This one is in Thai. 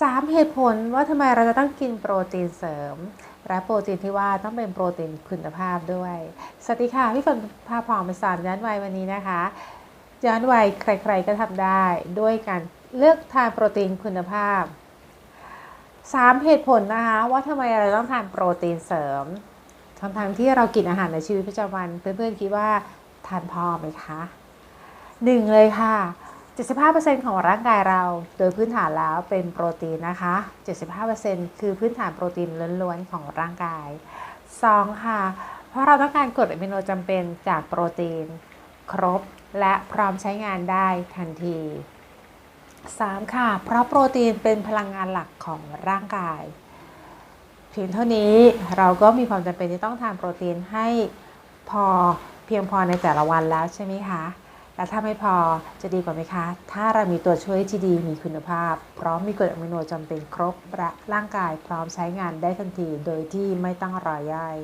3 เหตุผลว่าทำไมเราจะต้องกินโปรตีนเสริม และโปรตีนที่ว่าต้องเป็นโปรตีนคุณภาพด้วย สวัสดีค่ะ พี่ฝนพาพองมาสอนย้อนวัยวันนี้นะคะ ย้อนวัยใครๆก็ทำได้ด้วยการเลือกทานโปรตีนคุณภาพ 3 เหตุผลนะคะว่าทำไมเราต้องทานโปรตีนเสริมทั้งๆที่เรากินอาหารในชีวิตประจำวัน เพื่อนๆคิดว่าทานพอไหมคะหนึ่งเลยค่ะ 75%ของร่างกายเราโดยพื้นฐานแล้วเป็นโปรตีนนะคะ 75%คือพื้นฐานโปรตีนล้วนๆของร่างกาย 2 ค่ะ เพราะเราต้องการกรดอะมิโนจำเป็นจากโปรตีน ครบและพร้อมใช้งานได้ทันที 3. ค่ะ เพราะโปรตีนเป็นพลังงานหลักของร่างกาย เพียงเท่านี้เราก็มีความจำเป็นที่ต้องทานโปรตีนให้พอเพียงพอในแต่ละวันแล้วใช่ไหมคะ และถ้าไม่พอจะดีกว่าไหมคะ ถ้าเรามีตัวช่วยที่ดีมีคุณภาพ พร้อมมีกรดอะมิโนจำเป็นครบและร่างกายพร้อมใช้งานได้ทันที โดยที่ไม่ต้องรอย่อย